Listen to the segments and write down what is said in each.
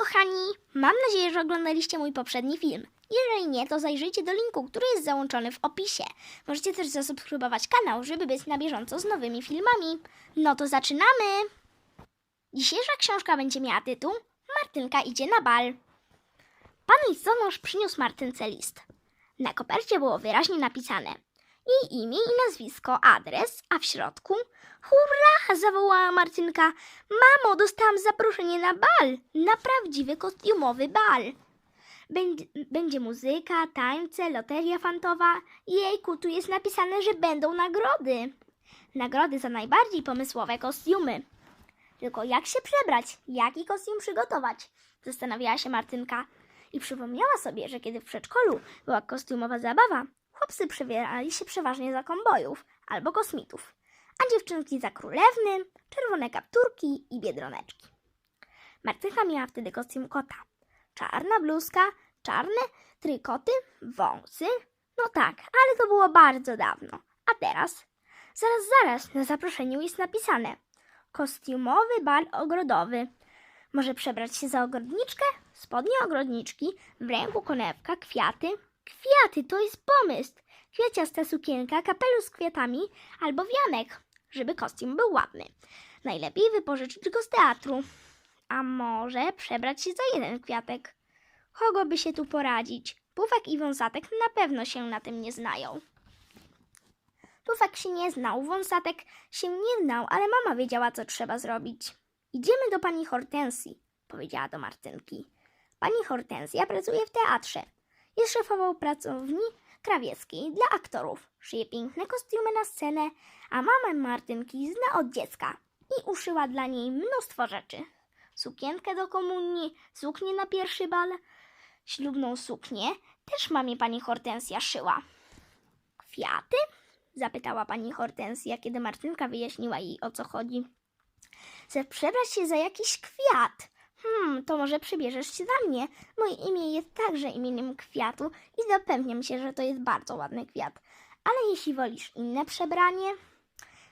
kochani! Mam nadzieję, że oglądaliście mój poprzedni film. Jeżeli nie, to zajrzyjcie do linku, który jest załączony w opisie. Możecie też zasubskrybować kanał, żeby być na bieżąco z nowymi filmami. No to zaczynamy! Dzisiejsza książka będzie miała tytuł Martynka idzie na bal. Pan listonosz przyniósł Martynce list. Na kopercie było wyraźnie napisane jej imię i nazwisko, adres, a w środku Hurra! zawołała Martynka. Mamo, dostałam zaproszenie na bal, na prawdziwy kostiumowy bal. Będzie, będzie muzyka, tańce, loteria fantowa. Jejku, tu jest napisane, że będą nagrody. Nagrody za najbardziej pomysłowe kostiumy. Tylko jak się przebrać? Jaki kostium przygotować? Zastanawiała się Martynka i przypomniała sobie, że kiedy w przedszkolu była kostiumowa zabawa, chłopcy przebierali się przeważnie za kombojów albo kosmitów, a dziewczynki za królewny, czerwone kapturki i biedroneczki. Martynka miała wtedy kostium kota. Czarna bluzka, czarne trykoty, wąsy. No tak, ale to było bardzo dawno. A teraz? Zaraz, zaraz, na zaproszeniu jest napisane kostiumowy bal ogrodowy. Może przebrać się za ogrodniczkę? Spodnie ogrodniczki, w ręku konewka, kwiaty. Kwiaty, to jest pomysł. Kwiaciasta sukienka, kapelusz z kwiatami albo wianek, żeby kostium był ładny. Najlepiej wypożyczyć go z teatru. A może przebrać się za jeden kwiatek? Kogo by się tu poradzić? Pufek i wąsatek na pewno się na tym nie znają. Pufek się nie znał, wąsatek się nie znał, ale mama wiedziała, co trzeba zrobić. Idziemy do pani Hortensji, powiedziała do Martynki. Pani Hortensja pracuje w teatrze. Jest szefową pracowni krawieckiej dla aktorów. Szyje piękne kostiumy na scenę, a mamę Martynki zna od dziecka i uszyła dla niej mnóstwo rzeczy. Sukienkę do komunii, suknię na pierwszy bal, ślubną suknię też mamie pani Hortensja szyła. Kwiaty? zapytała pani Hortensja, kiedy Martynka wyjaśniła jej o co chodzi. Chcę przebrać się za jakiś kwiat. Hmm, to może przybierzesz się za mnie. Moje imię jest także imieniem kwiatu i zapewniam się, że to jest bardzo ładny kwiat. Ale jeśli wolisz inne przebranie,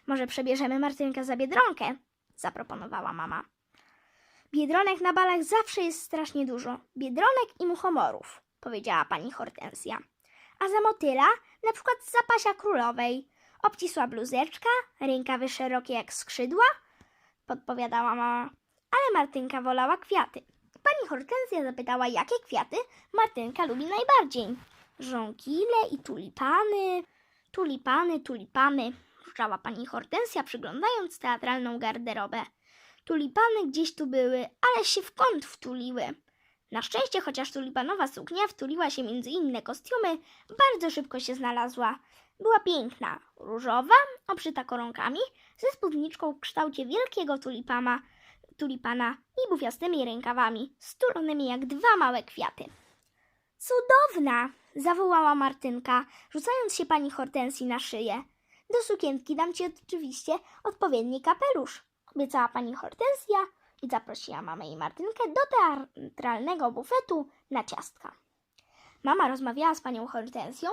może przebierzemy Martynkę za biedronkę, zaproponowała mama. Biedronek na balach zawsze jest strasznie dużo. Biedronek i muchomorów, powiedziała pani Hortensja. A za motyla na przykład z zapasia królowej. Obcisła bluzeczka, rękawy szerokie jak skrzydła, podpowiadała mama. Ale Martynka wolała kwiaty. Pani Hortensja zapytała, jakie kwiaty Martynka lubi najbardziej. Żonkile i tulipany. Tulipany, tulipany, wrzała pani Hortensja, przyglądając teatralną garderobę. Tulipany gdzieś tu były, ale się w kąt wtuliły. Na szczęście, chociaż tulipanowa suknia wtuliła się między inne kostiumy, bardzo szybko się znalazła. Była piękna, różowa, obszyta koronkami, ze spódniczką w kształcie wielkiego tulipana, tulipana i bufiastymi rękawami, stulonymi jak dwa małe kwiaty. Cudowna! zawołała Martynka, rzucając się pani Hortensji na szyję. Do sukienki dam ci oczywiście odpowiedni kapelusz, obiecała pani Hortensja i zaprosiła mamę i Martynkę do teatralnego bufetu na ciastka. Mama rozmawiała z panią Hortensją,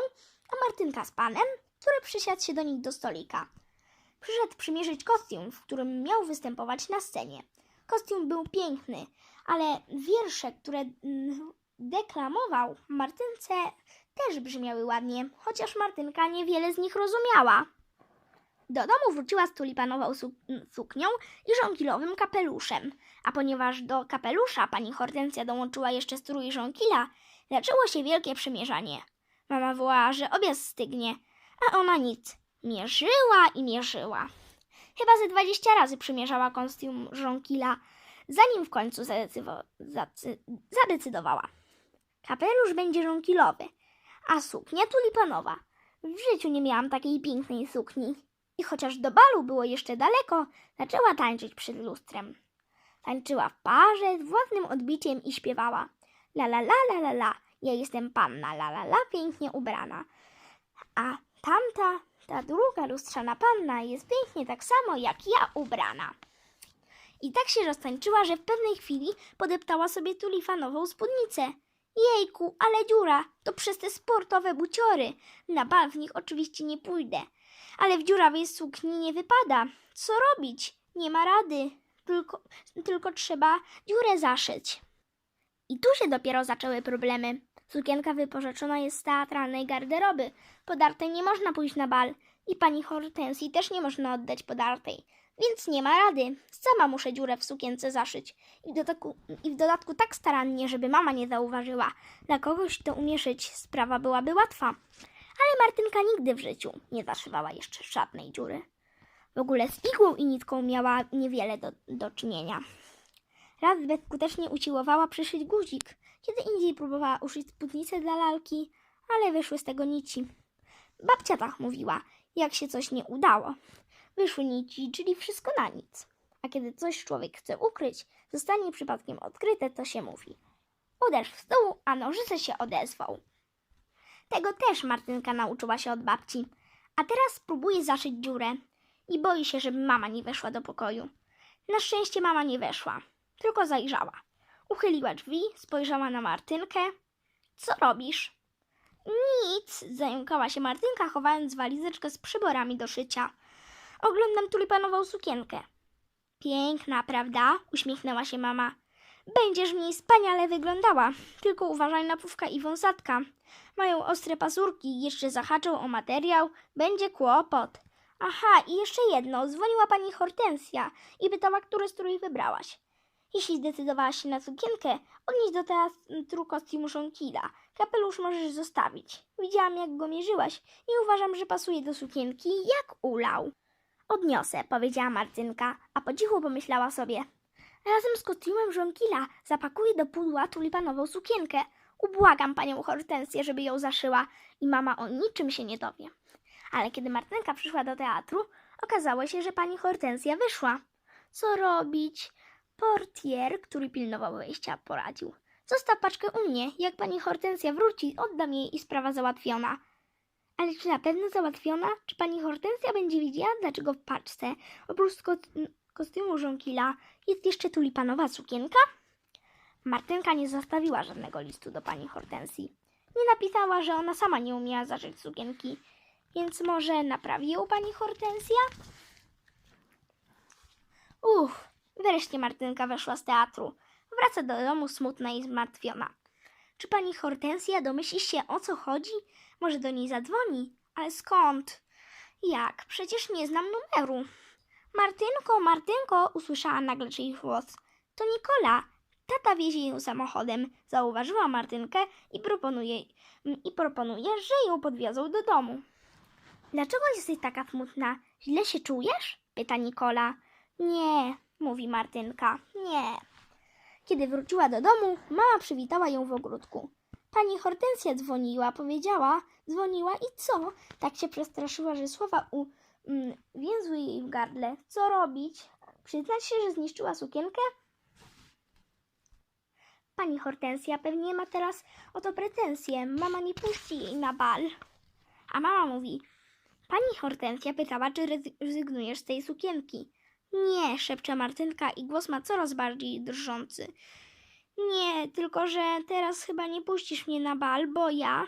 a Martynka z panem, który przysiadł się do nich do stolika. Przyszedł przymierzyć kostium, w którym miał występować na scenie. Kostium był piękny, ale wiersze, które mm, deklamował Martynce, też brzmiały ładnie, chociaż Martynka niewiele z nich rozumiała. Do domu wróciła z tulipanową su- suknią i żonkilowym kapeluszem, a ponieważ do kapelusza pani Hortensja dołączyła jeszcze strój żonkila, zaczęło się wielkie przymierzanie. Mama wołała, że obiad stygnie, a ona nic. Mierzyła i mierzyła. Chyba ze dwadzieścia razy przymierzała kostium żonkila, zanim w końcu zadecydowała. Kapelusz będzie żonkilowy, a suknia tulipanowa. W życiu nie miałam takiej pięknej sukni. I chociaż do balu było jeszcze daleko, zaczęła tańczyć przed lustrem. Tańczyła w parze z własnym odbiciem i śpiewała. La la la la la la, ja jestem panna, la la la, pięknie ubrana. A tamta, ta druga lustrzana panna jest pięknie tak samo jak ja ubrana. I tak się roztańczyła, że w pewnej chwili podeptała sobie tulifanową spódnicę. Jejku, ale dziura, to przez te sportowe buciory. Na bal w nich oczywiście nie pójdę. Ale w dziurawej sukni nie wypada. Co robić? Nie ma rady. Tylko, tylko trzeba dziurę zaszyć. I tu się dopiero zaczęły problemy. Sukienka wypożyczona jest z teatralnej garderoby. Podartej nie można pójść na bal. I pani Hortensji też nie można oddać podartej. Więc nie ma rady. Sama muszę dziurę w sukience zaszyć. I w, dodatku, I w dodatku tak starannie, żeby mama nie zauważyła. Dla kogoś, kto umie szyć, sprawa byłaby łatwa. Ale Martynka nigdy w życiu nie zaszywała jeszcze żadnej dziury. W ogóle z igłą i nitką miała niewiele do, do czynienia. Raz bezskutecznie usiłowała przyszyć guzik, kiedy indziej próbowała uszyć spódnicę dla lalki, ale wyszły z tego nici. Babcia tak mówiła, jak się coś nie udało. Wyszły nici, czyli wszystko na nic. A kiedy coś człowiek chce ukryć, zostanie przypadkiem odkryte, to się mówi. Uderz w stół, a nożyce się odezwą. Tego też Martynka nauczyła się od babci. A teraz spróbuje zaszyć dziurę i boi się, żeby mama nie weszła do pokoju. Na szczęście mama nie weszła, tylko zajrzała. Uchyliła drzwi, spojrzała na Martynkę. Co robisz? Nic, zająkała się Martynka, chowając walizeczkę z przyborami do szycia. Oglądam tulipanową sukienkę. Piękna, prawda? uśmiechnęła się mama. Będziesz w niej wspaniale wyglądała, tylko uważaj na pówka i wąsatka. Mają ostre pazurki i jeszcze zahaczą o materiał, będzie kłopot. Aha, i jeszcze jedno. Dzwoniła pani Hortensja i pytała, który strój wybrałaś. Jeśli zdecydowałaś się na sukienkę, odnieś do teatru kostiumu Szonkila. Kapelusz możesz zostawić. Widziałam, jak go mierzyłaś i uważam, że pasuje do sukienki jak ulał. Odniosę, powiedziała Martynka, a po cichu pomyślała sobie. Razem z kostiumem Żonkila zapakuję do pudła tulipanową sukienkę. Ubłagam panią Hortensję, żeby ją zaszyła i mama o niczym się nie dowie. Ale kiedy Martynka przyszła do teatru, okazało się, że pani Hortensja wyszła. Co robić? Portier, który pilnował wejścia, poradził. Zostaw paczkę u mnie. Jak pani Hortensja wróci, oddam jej i sprawa załatwiona. Ale czy na pewno załatwiona? Czy pani Hortensja będzie wiedziała, dlaczego w paczce, oprócz ko- kostiumu żonkila, jest jeszcze tulipanowa sukienka? Martynka nie zostawiła żadnego listu do pani Hortensji. Nie napisała, że ona sama nie umiała zaszyć sukienki, więc może naprawi ją pani Hortensja? Uff, wreszcie Martynka weszła z teatru. Wraca do domu smutna i zmartwiona. Czy pani Hortensja domyśli się o co chodzi? Może do niej zadzwoni? Ale skąd? Jak? Przecież nie znam numeru. Martynko, Martynko, usłyszała nagle czyjś głos. To Nikola. Tata wiezie ją samochodem. Zauważyła Martynkę i proponuje, i proponuje, że ją podwiozą do domu. Dlaczego jesteś taka smutna? Źle się czujesz? pyta Nikola. Nie, mówi Martynka. Nie. Kiedy wróciła do domu, mama przywitała ją w ogródku. Pani Hortensja dzwoniła, powiedziała, dzwoniła i co? Tak się przestraszyła, że słowa u, mm, więzły jej w gardle. Co robić? Przyznać się, że zniszczyła sukienkę? Pani Hortensja pewnie ma teraz o to pretensje. Mama nie puści jej na bal. A mama mówi, Pani Hortensja pytała, czy rezy- rezygnujesz z tej sukienki. Nie, szepcze Martynka i głos ma coraz bardziej drżący. Nie, tylko że teraz chyba nie puścisz mnie na bal, bo ja...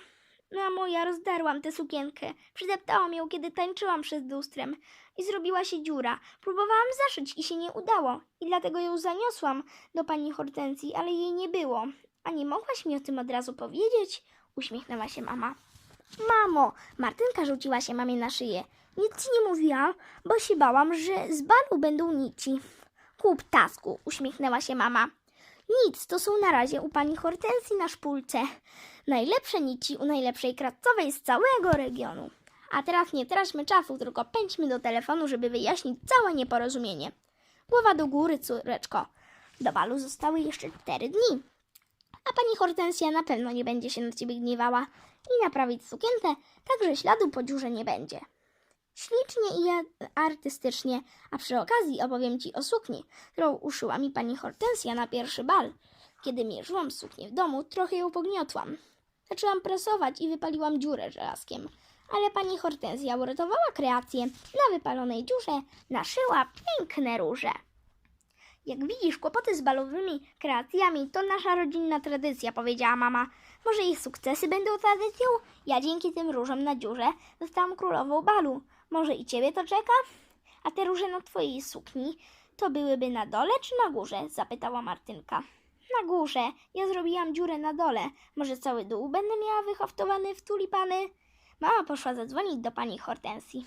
Mamo, ja rozdarłam tę sukienkę. Przydeptałam ją, kiedy tańczyłam przed lustrem. I zrobiła się dziura. Próbowałam zaszyć i się nie udało. I dlatego ją zaniosłam do pani Hortensji, ale jej nie było. A nie mogłaś mi o tym od razu powiedzieć? Uśmiechnęła się mama. Mamo, Martynka rzuciła się mamie na szyję. Nic ci nie mówiłam, bo się bałam, że z balu będą nici. Kup tasku, uśmiechnęła się mama. Nic, to są na razie u pani Hortensji na szpulce. Najlepsze nici u najlepszej krawcowej z całego regionu. A teraz nie traćmy czasu, tylko pędźmy do telefonu, żeby wyjaśnić całe nieporozumienie. Głowa do góry, córeczko. Do balu zostały jeszcze cztery dni. A pani Hortensja na pewno nie będzie się na ciebie gniewała i naprawić sukienkę, tak że śladu po dziurze nie będzie. Ślicznie i artystycznie, a przy okazji opowiem Ci o sukni, którą uszyła mi pani Hortensja na pierwszy bal. Kiedy mierzyłam suknię w domu, trochę ją pogniotłam. Zaczęłam prasować i wypaliłam dziurę żelazkiem. Ale pani Hortensja uratowała kreację. Na wypalonej dziurze naszyła piękne róże. Jak widzisz, kłopoty z balowymi kreacjami to nasza rodzinna tradycja, powiedziała mama. Może ich sukcesy będą tradycją? Ja dzięki tym różom na dziurze zostałam królową balu. Może i ciebie to czeka? A te róże na twojej sukni to byłyby na dole czy na górze? zapytała Martynka. Na górze. Ja zrobiłam dziurę na dole. Może cały dół będę miała wyhaftowany w tulipany? Mama poszła zadzwonić do pani Hortensji.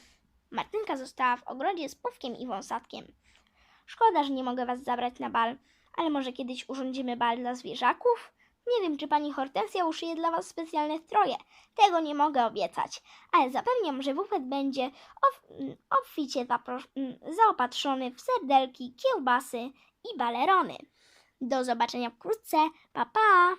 Martynka została w ogrodzie z Pówkiem i Wąsatkiem. Szkoda, że nie mogę was zabrać na bal, ale może kiedyś urządzimy bal dla zwierzaków? Nie wiem, czy pani Hortensja uszyje dla was specjalne stroje. Tego nie mogę obiecać, ale zapewniam, że bufet będzie ob- m, obficie zapro- m, zaopatrzony w serdelki, kiełbasy i balerony. Do zobaczenia wkrótce. Pa, pa!